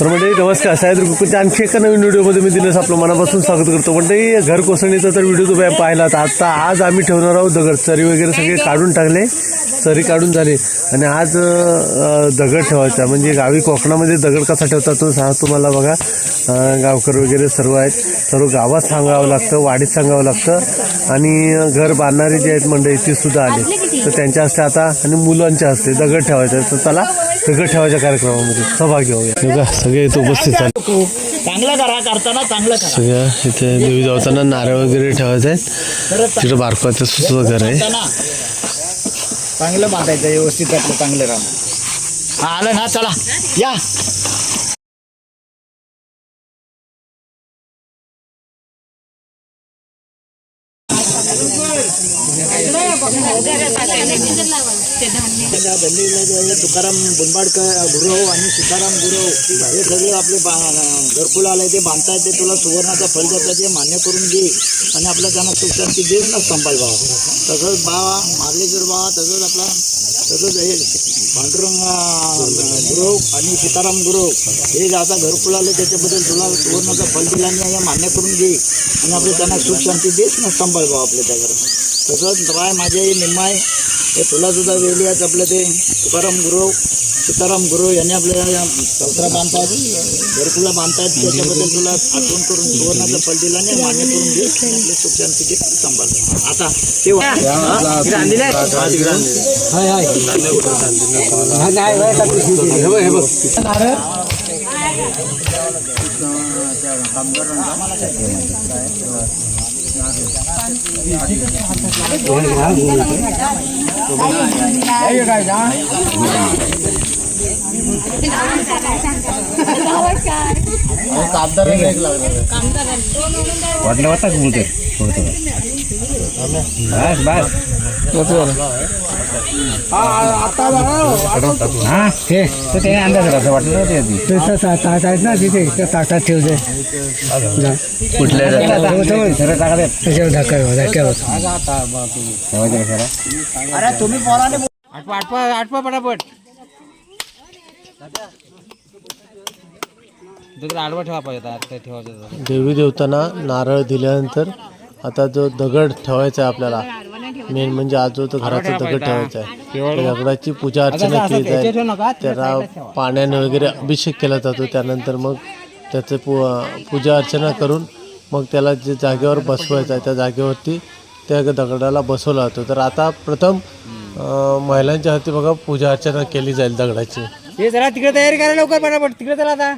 तर म्हणजे नमस्कार. साहेब कुकूच्या आणखी एका नवीन व्हिडिओमध्ये मी दिलं आपलं मनापासून स्वागत करतो. म्हणजे घर कोसळणीचा तर व्हिडिओ तुम्ही पाहिला तर आता आज आम्ही ठेवणार आहोत दगड. चरी वगैरे सगळे काढून टाकले. चरी काढून झाले. आणि आज दगड ठेवायचा. म्हणजे गावी कोकणामध्ये दगड कसा ठेवतात तो सांग तुम्हाला बघा. गावकर वगैरे सर्व आहेत. सर्व गावात सांगावं लागतं वाडीत सांगावं लागतं. आणि घर बांधणारे जे आहेत मंडळी ते सुद्धा आले. तर त्यांच्या हस्ते आता आणि मुलांच्या हस्ते दगड ठेवायचा तर चला दगड ठेवायच्या कार्यक्रमामध्ये सहभागी होऊया. हे सगळे इथे उपस्थित आहेत. चांगलं करा करताना चांगलं करा. सगळ्या इथे देवी जाताना नारळ वगैरे ठेवायचे आहेत. तिकडे बारकाचं सुद्धा घर आहे. चांगलं बांधायचं व्यवस्थित आपलं चांगलं राहणं हा आलं ना चला. या. तुकाराम बुनबाडकर गुरव आणि सीताराम गुरव हे सगळे आपले बा- घरकुल आले ते बांधतायत ते तुला सुवर्णाचा फल देतात ते मान्य करून घे. आणि आपल्या त्यांना सुख शांती देत ना संपाल बाबा तसंच बाबा मार्लेश्वर बाबा तसंच आपला तसंच हे पांडुरंग अं, गुरव आणि सीताराम गुरव हे जे आता घरकुल आले त्याच्याबद्दल तुला सुवर्णाचा फल दिला आणि हे मान्य करून घे. आणि आपल्या त्यांना सुख शांती देत ना संभाळ बाबा आपल्या त्या घरात. तसंच बाय माझे निम्माय हे तुला सुद्धा वेली आहेत आपलं ते. तुकाराम गुरव सीताराम गुरव यांनी आपल्या संत्रा बांधतात घरकुला बांधतात. त्याच्याबद्दल तुला आठवण करून सुवर्णाचं फल दिला नाही मान्य करून दे आणि आपले सुख शांती दे सांभाळ आता ते वा- हा? वाटलं वाटतं बोलते बस बस. हा तर ते अंदाज ते. आहेत ना तिथे त्या ताटात ठेवते कुठल्या त्याच्यावर ढकाय ढक्यावर ठेवायचं कशाला? आठवा आठवा आठवा पटापट आडवा ठेवा पाहिजे आता ठेवायचं देवी देवतांना नारळ दिल्यानंतर आता जो दगड ठेवायचा आहे आपल्याला मेन म्हणजे आज जो तो घराचा दगड ठेवायचा आहे. त्या दगडाची पूजा अर्चना केली जाईल. त्याला पाण्याने वगैरे अभिषेक केला जातो. त्यानंतर मग त्याचं पू पूजा अर्चना करून मग त्याला जे जागेवर बसवायचं आहे त्या जागेवरती त्या दगडाला बसवला जातो. तर आता प्रथम महिलांच्या हाती बघा पूजा अर्चना केली जाईल दगडाची. हे जरा तिकडे तयारी करा लवकर पटापट तिकडे चला आता.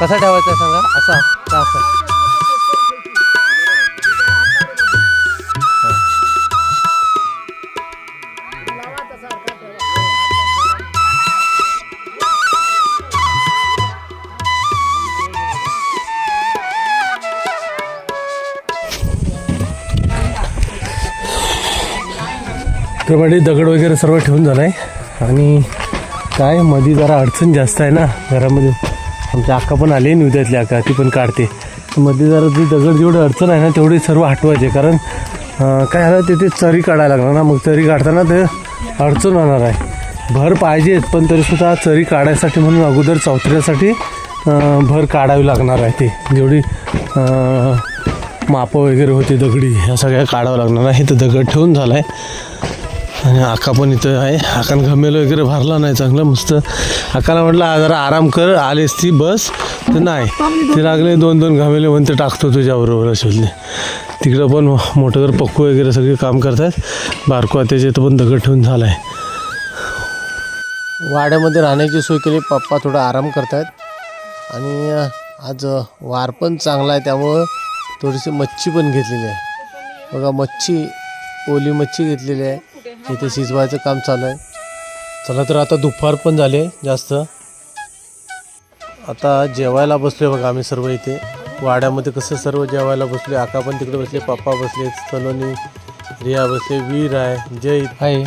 कसा ठेवायचा सांगा? असा. का असा? प्रमाणे दगड वगैरे सर्व ठेवून झालं आहे आणि काय मध्ये जरा अडचण जास्त आहे ना घरामध्ये. आमच्या अक्का पण आली आहे उद्यातली अक्का ती पण काढते. मध्ये जरा ती दगड जेवढी अडचण आहे ना तेवढी सर्व हटवायचे. कारण काय झालं तिथे चरी काढायला लागणार ना. मग चरी काढताना ते अडचण होणार आहे. भर पाहिजेत पण तरीसुद्धा चरी काढायसाठी म्हणून अगोदर चौथऱ्यासाठी भर काढावी लागणार आहे ते. जेवढी मापं वगैरे होते दगडी ह्या सगळ्या काढावं लागणार आहे. तर दगड ठेवून झाला आहे आणि आका पण इथं आहे. आकान घमेल वगैरे भरला नाही चांगलं मस्त. आकाला म्हटलं जरा आराम कर आलेस ती बस. तर नाही. ते लागले दोन दोन घमेले म्हणते टाकतो तुझ्याबरोबर शोधले तिकडं पण मोठं घर पक्कू वगैरे सगळे काम करतात. बारको त्याच्या इथं पण दगड ठेवून झाला आहे वाड्यामध्ये राहण्याची सोय केली पप्पा थोडा आराम करतायत. आणि आज वार पण चांगला आहे त्यामुळं थोडीशी मच्छी पण घेतलेली आहे. बघा मच्छी ओली मच्छी घेतलेली आहे. इथे शिजवायचं काम चालू आहे. चला तर आता दुपार पण झाले जास्त. आता जेवायला बसलोय बघा आम्ही सर्व इथे. वाड्यामध्ये कसं सर्व जेवायला बसले आका पण तिकडे बसले पप्पा बसले सलोनी रिया बसले वीर आहे जय. आहे